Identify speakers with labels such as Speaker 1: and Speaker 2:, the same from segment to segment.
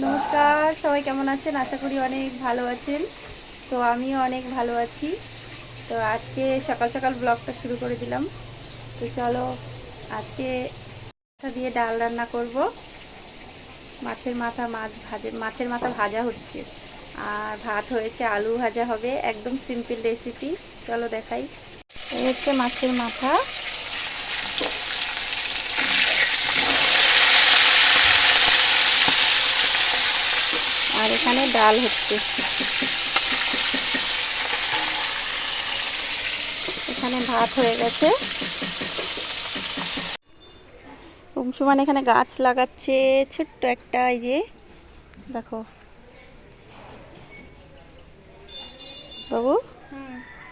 Speaker 1: নমস্কার, সবাই কেমন আছেন? আশা করি অনেক ভালো আছেন। তো আমিও অনেক ভালো আছি। তো আজকে সকাল সকাল ব্লগটা শুরু করে দিলাম। তো চলো আজকে মাথা দিয়ে ডাল রান্না করব। মাছের মাথা মাছ ভাজে, মাছের মাথা ভাজা হচ্ছে। আর ভাত হয়েছে, আলু ভাজা হবে। একদম সিম্পল রেসিপি চলো দেখাই। এই হচ্ছে মাছের মাথা আর এখানে ডাল হচ্ছে। এখানে ভাত হয়ে গেছে। অংশুমান এখানে গাছ লাগাচ্ছে ছোট্ট একটা এই যে দেখো। বাবু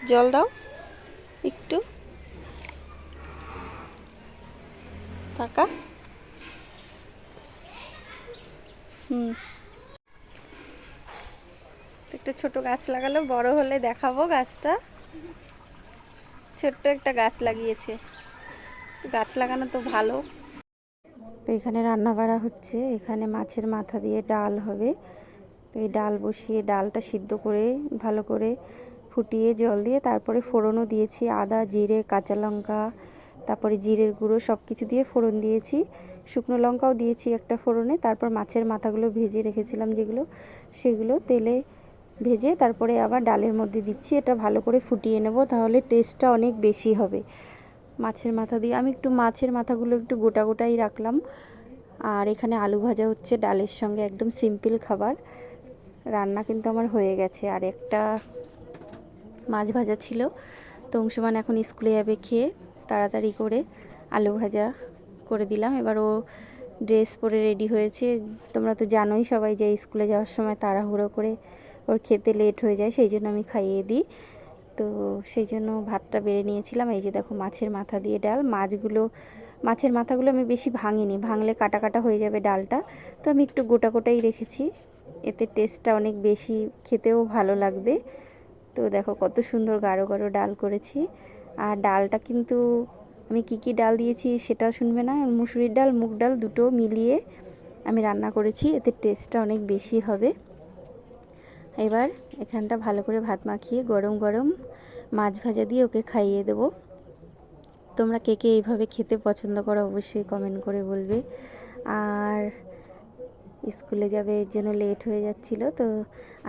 Speaker 1: জল দাও একটু। টাকা। হুম। একটা ছোট গাছ লাগালো, বড় হলে দেখাবো গাছটা। ছোট্ট একটা গাছ লাগিয়েছে। গাছ লাগানো তো ভালো। তো এখানে রান্না বাড়া হচ্ছে, এখানে মাছের মাথা দিয়ে ডাল হবে। তো এই ডাল বসিয়ে ডালটা সিদ্ধ করে, ভালো করে ফুটিয়ে জল দিয়ে তারপরে ফোড়নও দিয়েছি, আদা, জিরে, কাঁচা লঙ্কা, তারপরে জিরের গুঁড়ো সব কিছু দিয়ে ফোড়ন দিয়েছি। শুকনো লঙ্কাও দিয়েছি একটা ফোড়নে, তারপর মাছের মাথাগুলো ভেজে রেখেছিলাম যেগুলো, সেগুলো তেলে ভেজে তারপরে আবার ডালের মধ্যে দিচ্ছি। এটা ভালো করে ফুটিয়ে নেব, তাহলে টেস্টটা অনেক বেশি হবে। মাছের মাথা দিয়ে আমি একটু মাছের মাথাগুলো একটু গোটা গোটাই রাখলাম। আর এখানে আলু ভাজা হচ্ছে ডালের সঙ্গে একদম সিম্পল খাবার। রান্না কিন্তু আমার হয়ে গেছে। আর একটা মাছ ভাজা ছিল, তো অংশমান এখন স্কুলে যাবে খেয়ে তাড়াতাড়ি করে আলু ভাজা করে দিলাম। এবার ও ড্রেস পরে রেডি হয়েছে। তোমরা তো জানোই সবাই যে স্কুলে যাওয়ার সময় তাড়াহুড়ো করে ওর খেতে লেট হয়ে যায়, সেই জন্য আমি খাইয়ে দিই। তো সেই জন্য ভাতটা বেড়ে নিয়েছিলাম, এই যে দেখো মাছের মাথা দিয়ে ডাল। মাছগুলো, মাছের মাথাগুলো আমি বেশি ভাঙিনি, ভাঙলে কাটা কাটা হয়ে যাবে ডালটা। তো আমি একটু গোটা গোটাই রেখেছি, এতে টেস্টটা অনেক বেশি, খেতেও ভালো লাগবে। তো দেখো কত সুন্দর গাঢ় গাঢ় ডাল করেছি। আর ডালটা কিন্তু, আমি কি কি ডাল দিয়েছি সেটা শুনবে না? মুসুরির ডাল, মুগ ডাল দুটো মিলিয়ে আমি রান্না করেছি, এতে টেস্টটা অনেক বেশি হবে। এবার এখানটা ভালো করে ভাত মাখিয়ে গরম গরম মাছ ভাজা দিয়ে ওকে খাইয়ে দেবো। তোমরা কে কে এইভাবে খেতে পছন্দ করো অবশ্যই কমেন্ট করে বলবে। আর স্কুলে যাবে এর জন্য লেট হয়ে যাচ্ছিল, তো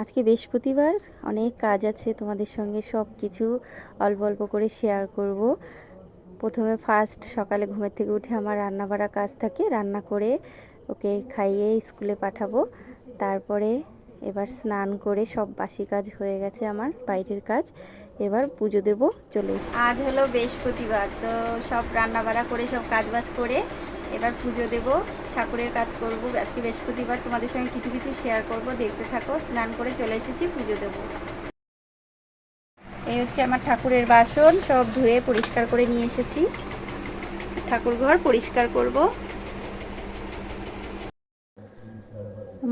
Speaker 1: আজকে বৃহস্পতিবার অনেক কাজ আছে তোমাদের সঙ্গে সব কিছু অল্প অল্প করে শেয়ার করব। প্রথমে ফার্স্ট সকালে ঘুমের থেকে উঠে আমার রান্না বাড়া কাজ থাকে, রান্না করে ওকে খাইয়ে স্কুলে পাঠাবো। তারপরে এবার স্নান করে সব বাসি কাজ হয়ে গেছে আমার, বাইরের কাজ। এবার পুজো দেব, চলে আজ হলো বৃহস্পতিবার, তো সব রান্না বাড়া করে, সব কাজ বাজ করে এবার পুজো দেব। ঠাকুরের কাজ করব, আজকে বৃহস্পতিবার, তোমাদের সঙ্গে কিছু কিছু শেয়ার করব। দেখতে থাকো, স্নান করে চলে এসেছি, পুজো দেব। এই হচ্ছে আমার ঠাকুরের বাসন, সব ধুয়ে পরিষ্কার করে নিয়ে এসেছি। ঠাকুর ঘর পরিষ্কার করব।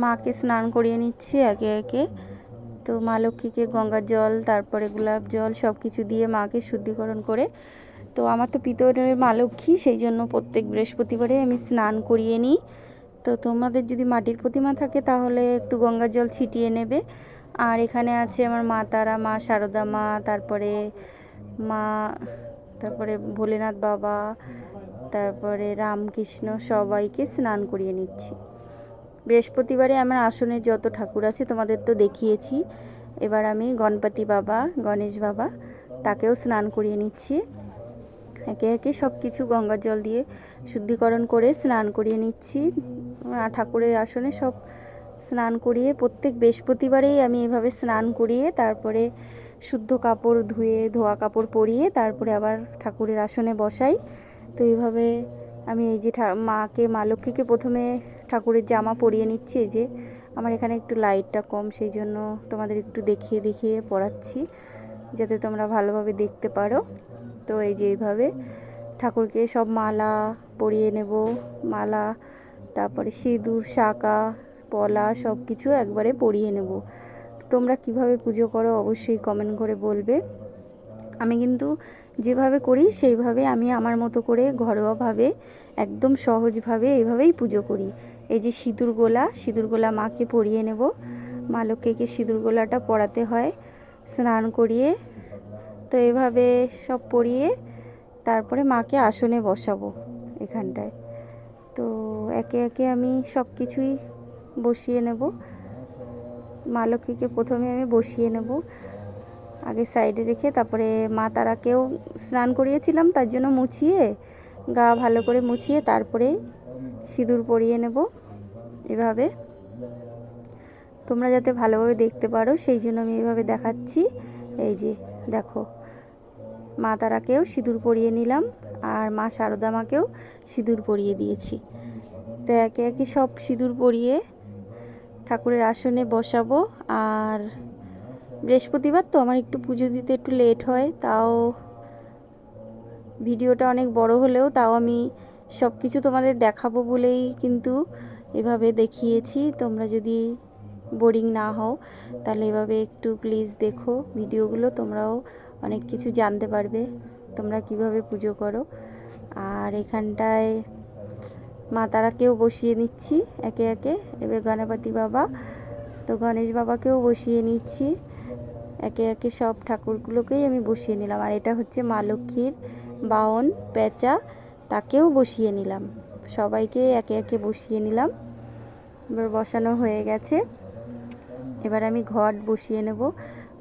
Speaker 1: মাকে স্নান করিয়ে নিচ্ছি একে একে। তো মা লক্ষ্মীকে গঙ্গার জল, তারপরে গোলাপ জল সব কিছু দিয়ে মাকে শুদ্ধিকরণ করে। তো আমার তো পিতরের মা লক্ষ্মী, সেই জন্য প্রত্যেক বৃহস্পতিবারে আমি স্নান করিয়ে নিই। তো তোমাদের যদি মাটির প্রতিমা থাকে তাহলে একটু গঙ্গার জল ছিটিয়ে নেবে। আর এখানে আছে আমার মা তারা, মা সারদা মা, তারপরে মা, তারপরে ভোলেনাথ বাবা, তারপরে রামকৃষ্ণ সবাইকে স্নান করিয়ে নিচ্ছি। বৃহস্পতিবারে আমার আসনের যত ঠাকুর আছে তোমাদের তো দেখিয়েছি। এবার আমি গণপতি বাবা, গণেশ বাবা, তাকেও স্নান করিয়ে নিচ্ছি। একে একে সব কিছু গঙ্গার জল দিয়ে শুদ্ধিকরণ করে স্নান করিয়ে নিচ্ছি। ঠাকুরের আসনে সব স্নান করিয়ে প্রত্যেক বৃহস্পতিবারেই আমি এভাবে স্নান করিয়ে তারপরে শুদ্ধ কাপড় ধুয়ে, ধোয়া কাপড় পরিয়ে তারপরে আবার ঠাকুরের আসনে বসাই। তো এইভাবে আমি এই যে মাকে, মা লক্ষ্মীকে প্রথমে ঠাকুরের জামা পরিয়ে নিচ্ছি যে। আমার এখানে একটু লাইটটা কম, সেই জন্য তোমাদের একটু দেখিয়ে দেখিয়ে পড়াচ্ছি, যাতে তোমরা ভালোভাবে দেখতে পারো। তো এই যে এইভাবে ঠাকুরকে সব মালা পরিয়ে নেব, মালা, তারপরে সিঁদুর শাঁকা পলা সব কিছু একবারে পরিয়ে নেব। তোমরা কীভাবে পুজো করো অবশ্যই কমেন্ট করে বলবে। আমি কিন্তু যেভাবে করি সেইভাবে আমি আমার মতো করে ঘরোয়াভাবে একদম সহজভাবে এইভাবেই পুজো করি। এই যে সিঁদুর গোলা সিঁদুর গোলা মাকে পরিয়ে নেব। মা লক্ষ্মীকে সিঁদুর গোলাটা পরাতে হয়, স্নান করিয়ে। তো এভাবে সব পরিয়ে তারপরে মাকে আসনে বসাবো এখানটায়। তো একে একে আমি সব কিছুই বসিয়ে নেব। মা লক্ষ্মীকে প্রথমে আমি বসিয়ে নেব। আগে সাইডে রেখে তারপরে মা তারাকেও স্নান করিয়েছিলাম, তার জন্য মুছিয়ে গা ভালো করে মুছিয়ে তারপরে সিঁদুর পরিয়ে নেব। এভাবে। তোমরা যাতে ভালোভাবে দেখতে পারো, সেই জন্য আমি এভাবে দেখাচ্ছি। এই যে, দেখো। মা তারাকেও সিঁদুর পরিয়ে নিলাম আর মা শারদা মাকেও সিঁদুর পরিয়ে দিয়েছি। তো একে একে সব সিঁদুর পরিয়ে ঠাকুরের আসনে বসাবো। আর বৃহস্পতিবার তো আমার একটু পুজো দিতে একটু লেট হয়, তাও ভিডিওটা অনেক বড় হলেও তাও আমি সব কিছু তোমাদের দেখাবো বলেই কিন্তু এভাবে দেখিয়েছি, তোমরা যদি বোরিং না হও, তাহলে এভাবে একটু প্লিজ দেখো ভিডিওগুলো, তোমরাও অনেক কিছু জানতে পারবে, তোমরা কীভাবে পুজো করো। আর এখানটায় মা তারাকেও বসিয়ে নিচ্ছি, একে একে। এবার গণপতি বাবা, তো গণেশ বাবাকেও বসিয়ে নিচ্ছি। একে একে সব ঠাকুরগুলোকেই আমি বসিয়ে নিলাম। আর এটা হচ্ছে মা লক্ষ্মীর বাহন, পেঁচা, তাকেও বসিয়ে নিলাম। সবাইকে একে একে বসিয়ে নিলাম। এবার বসানো হয়ে গেছে। এবার আমি ঘট বসিয়ে নেব।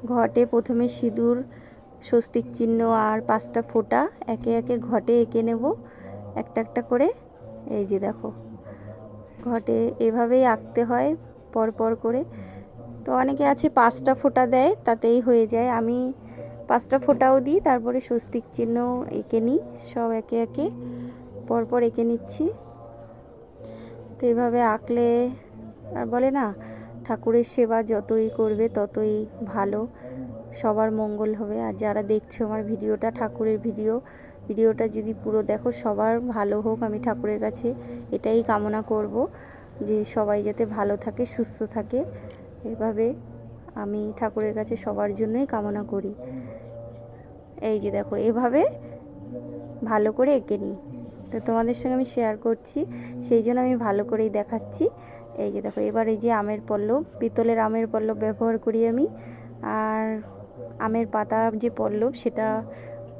Speaker 1: ঘটে প্রথমে সিঁদুর, স্বস্তিক চিহ্ন আর পাঁচটা ফোঁটা একে একে ঘটে এঁকে নেব। একটা একটা করে। এই যে দেখো, ঘটে এভাবেই আঁকতে হয় পর পর করে। তো অনেকে আছে পাঁচটা ফোঁটা দেয়, তাতেই হয়ে যায়। আমি পাঁচটা ফোঁটাও দিই, তারপরে স্বস্তিক চিহ্ন এঁকে নিই, সব একে একে। পরপর এঁকে নিচ্ছি। তো এভাবে আঁকলে, আর বলে না, ঠাকুরের সেবা যতই করবে ততই ভালো, সবার মঙ্গল হবে। আর যারা দেখছ আমার ভিডিওটা, ঠাকুরের ভিডিও, ভিডিওটা যদি পুরো দেখো, সবার ভালো হোক, আমি ঠাকুরের কাছে এটাই কামনা করব যে সবাই যাতে ভালো থাকে, সুস্থ থাকে। এভাবে আমি ঠাকুরের কাছে সবার জন্যই কামনা করি। এই যে দেখো, এভাবে ভালো করে এঁকে নিই। তো তোমাদের সঙ্গে আমি শেয়ার করছি, সেই জন্য আমি ভালো করেই দেখাচ্ছি। এই যে দেখো, এবার এই যে আমের পল্লব, পিতলের আমের পল্লব ব্যবহার করি আমি। আর আমের পাতা যে পল্লব, সেটা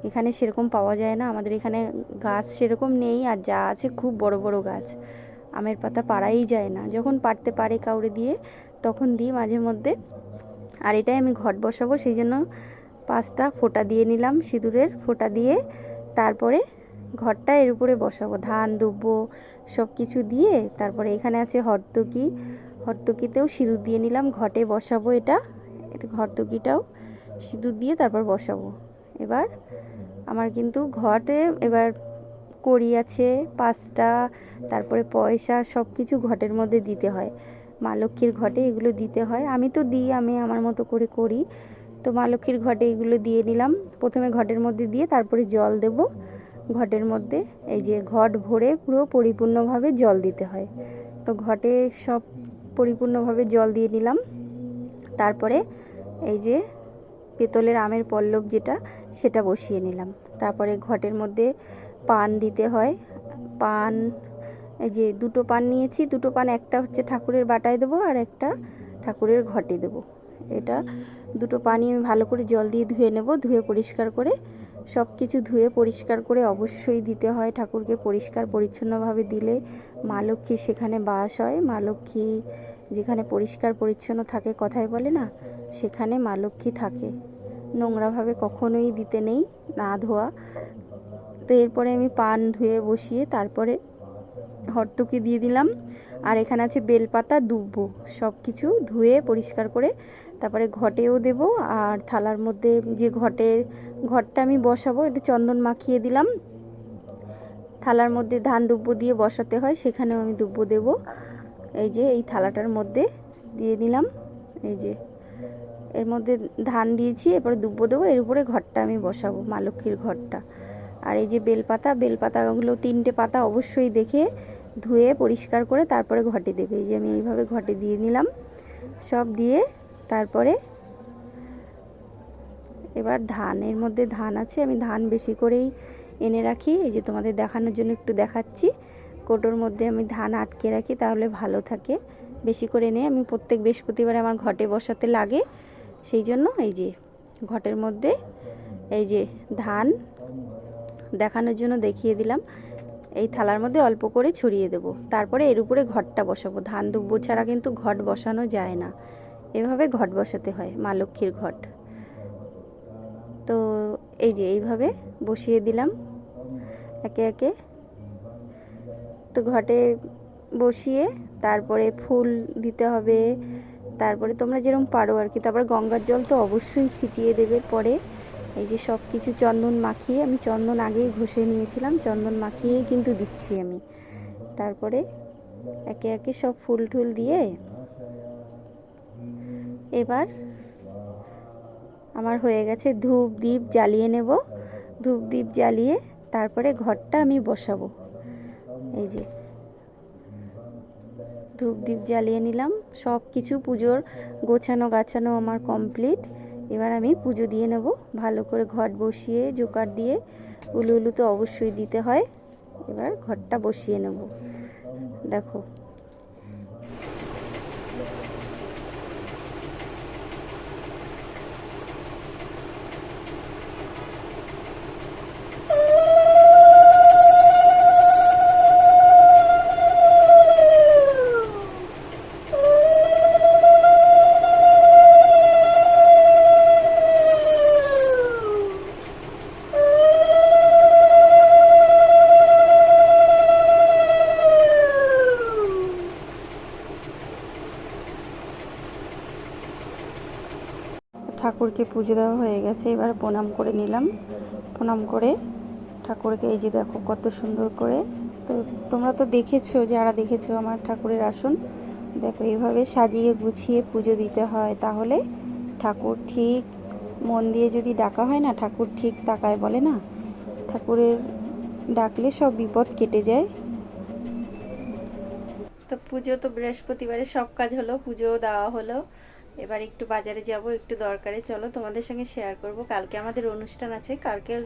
Speaker 1: এখানে সেরকম পাওয়া যায় না। আমাদের এখানে গাছ সেরকম নেই, আর যা আছে খুব বড় বড় গাছ। আমের পাতা পাড়াই যায় না। যখন পারতে পারে কাউরে দিয়ে, তখন দিই মাঝে মধ্যে। আর এটাই আমি ঘট বসাবো, সেই জন্য পাঁচটা ফোঁটা দিয়ে নিলাম সিঁদুরের ফোঁটা দিয়ে। তারপরে ঘরটা এর উপরে বসাবো। ধান, দুব্ব সব কিছু দিয়ে তারপরে এখানে আছে হরতকি। হরতকিতেও সিঁদুর দিয়ে নিলাম, ঘটে বসাবো এটা। এটা হরতকিটাও সিঁদুর দিয়ে তারপর বসাবো। এবার আমার কিন্তু ঘটে, এবার কড়ি আছে, পাঁচটা, তারপরে পয়সা সব কিছু ঘটের মধ্যে দিতে হয়। মা লক্ষ্মীর ঘটে এগুলো দিতে হয়। আমি তো দিই, আমি আমার মতো করে করি। তো মা লক্ষ্মীর ঘটে এগুলো দিয়ে নিলাম। প্রথমে ঘটের মধ্যে দিয়ে তারপরে জল দেব। ঘটের মধ্যে এই যে ঘট ভরে পুরো পরিপূর্ণভাবে জল দিতে হয়। তো ঘটে সব পরিপূর্ণভাবে জল দিয়ে নিলাম। তারপরে এই যে পেতলের আমের পল্লব যেটা, সেটা বসিয়ে নিলাম। তারপরে ঘটের মধ্যে পান দিতে হয়। পান, এই যে দুটো পান নিয়েছি, দুটো পান একটা হচ্ছে ঠাকুরের বাটায় দেবো আর একটা ঠাকুরের ঘটে দেবো। এটা দুটো পানি আমি ভালো করে জল দিয়ে ধুয়ে নেব, ধুয়ে পরিষ্কার করে সব কিছু ধুয়ে পরিষ্কার করে অবশ্যই দিতে হয় ঠাকুরকে। পরিষ্কার পরিচ্ছন্নভাবে দিলে মা লক্ষ্মী সেখানে বাস হয়। মা লক্ষ্মী যেখানে পরিষ্কার পরিচ্ছন্ন থাকে কথাই বলে না, সেখানে মা লক্ষ্মী থাকে। নোংরাভাবে কখনোই দিতে নেই, না ধোয়া। তো এরপরে আমি পান ধুয়ে বসিয়ে তারপরে হরতুকি দিয়ে দিলাম। আর এখানে আছে বেলপাতা, দুব্ব। সব কিছু ধুয়ে, পরিষ্কার করে তারপরে ঘটেও দেব। আর থালার মধ্যে যে ঘটে, ঘরটা আমি বসাবো, একটু চন্দন মাখিয়ে দিলাম। থালার মধ্যে ধান দুব্ব দিয়ে বসাতে হয়, সেখানেও আমি দুব্ব দেব। এই যে, এই থালাটার মধ্যে দিয়ে নিলাম এই যে, এর মধ্যে ধান দিয়েছি, এরপরে দুব্ব দেবো। এর উপরে ঘরটা আমি বসাবো, মা লক্ষ্মীর ঘরটা। আর এই যে বেলপাতা, বেলপাতাগুলো তিনটে পাতা অবশ্যই দেখে ধুয়ে পরিষ্কার করে তারপরে ঘটে দেবে। এই যে আমি এইভাবে ঘটে দিয়ে নিলাম। সব দিয়ে তারপরে এবার ধানের মধ্যে ধান আছে, আমি ধান বেশি করেই এনে রাখি। এই যে তোমাদের দেখানোর জন্য একটু দেখাচ্ছি। কোটোর মধ্যে আমি ধান আটকে রাখি, তাহলে ভালো থাকে। বেশি করে নিয়ে আমি প্রত্যেক বৃহস্পতিবার আমার ঘটে বসাতে লাগে। সেই জন্য এই যে ঘটের মধ্যে এই যে ধান দেখানোর জন্য দেখিয়ে দিলাম। এই থালার মধ্যে অল্প করে ছড়িয়ে দেব। তারপরে এর উপরে ঘটটা বসাবো। ধান দুব্বো ছাড়া কিন্তু ঘট বসানো যায় না। এভাবে ঘট বসাতে হয়, মা লক্ষ্মীর ঘট। তো এই যে এইভাবে বসিয়ে দিলাম একে একে। তো ঘটে বসিয়ে তারপরে ফুল দিতে হবে। তারপরে তোমরা যেরকম পারো আর কি। তারপরে গঙ্গার জল তো অবশ্যই ছিটিয়ে দেবে পরে। এই যে সব কিছু চন্দন মাখিয়ে আমি চন্দন আগেই ঘষে নিয়েছিলাম, চন্দন মাখিয়েই কিন্তু দিচ্ছি আমি। তারপরে একে একে সব ফুল টুল দিয়ে এবার আমার হয়ে গেছে ধূপ দ্বীপ জ্বালিয়ে নেব। ধূপ দ্বীপ জ্বালিয়ে তারপরে ঘরটা আমি বসাবো। এই যে ধূপ দ্বীপ জ্বালিয়ে নিলাম। সব কিছু পুজোর গোছানো গাছানো আমার কমপ্লিট। এবার আমি পুজো দিয়ে নেব। ভালো করে ঘট বসিয়ে, জোকার দিয়ে, উলু উলু তো অবশ্যই দিতে হয়। এবার ঘরটা বসিয়ে নেব। দেখো। ঠাকুরকে পুজো দেওয়া হয়ে গেছে, এবার প্রণাম করে নিলাম। প্রণাম করে ঠাকুরকে, এই যে দেখো কত সুন্দর করে। তো তোমরা তো দেখেছ, যারা দেখেছ আমার ঠাকুরের আসন, দেখো এইভাবে সাজিয়ে গুছিয়ে পুজো দিতে হয়। তাহলে ঠাকুর ঠিক মন দিয়ে যদি ডাকা হয় না, ঠাকুর ঠিক তাকায় বলে না, ঠাকুরের ডাকলে সব বিপদ কেটে যায়। তো পুজো তো বৃহস্পতিবারে সব কাজ হলো, পুজো দেওয়া হলো। এবার একটু বাজারে যাব, একটু দরকারে। চলো তোমাদের সঙ্গে শেয়ার করব। কালকে আমাদের অনুষ্ঠান আছে, কালকের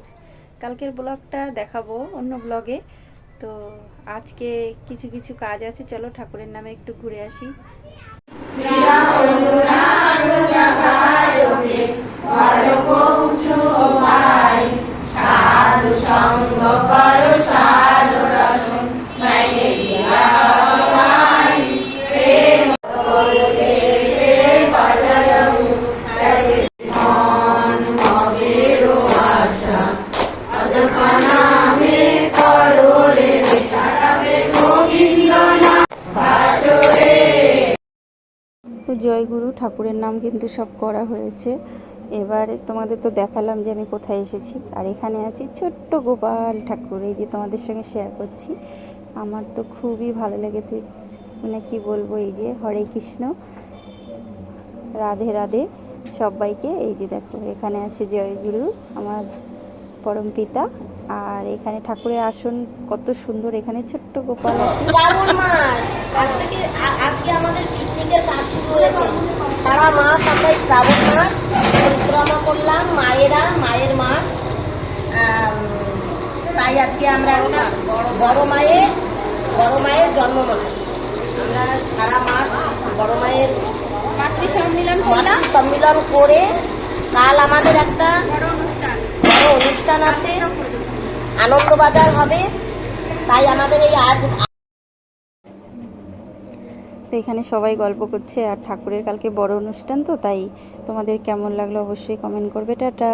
Speaker 1: কালকের ব্লগটা দেখাবো অন্য ব্লগে তো আজকে কিছু কিছু কাজ আছে, চলো ঠাকুরের নামে একটু ঘুরে আসি। তো জয়গুরু, ঠাকুরের নাম কিন্তু সব করা হয়েছে। এবার তোমাদের তো দেখালাম যে আমি কোথায় এসেছি। আর এখানে আছি ছোট্ট গোপাল ঠাকুর, এই যে তোমাদের সঙ্গে শেয়ার করছি। আমার তো খুবই ভালো লেগেছে। মানে কি বলব, এই যে হরে কৃষ্ণ, রাধে রাধে সবাইকে। এই যে দেখো, এখানে আছে জয়গুরু, আমার পরম পিতা। আর এখানে ঠাকুরের আসন কত সুন্দর এখানে ছোট্ট গোপাল আছে।
Speaker 2: আজকে আমাদের পিকনিকের কাজ শুরু হয়েছে। সারা মাস আমরা শ্রাবণ মাস পরিক্রমা করলাম মায়েরা মায়ের মাস। তাই আজকে আমরা একটা বড় মায়ের বড় মায়ের জন্ম মাস আমরা সারা মাস বড় মায়ের
Speaker 1: মাতৃ সম্মিলন
Speaker 2: মাতৃ সম্মিলন করে কাল আমাদের একটা বড় অনুষ্ঠান আছে। আনন্দবাজার হবে, তাই আমাদের এই আজ
Speaker 1: তো এখানে সবাই গল্প করছে, আর ঠাকুরের কালকে বড় অনুষ্ঠান তো, তাই তোমাদের কেমন লাগল অবশ্যই কমেন্ট করবে, টাটা।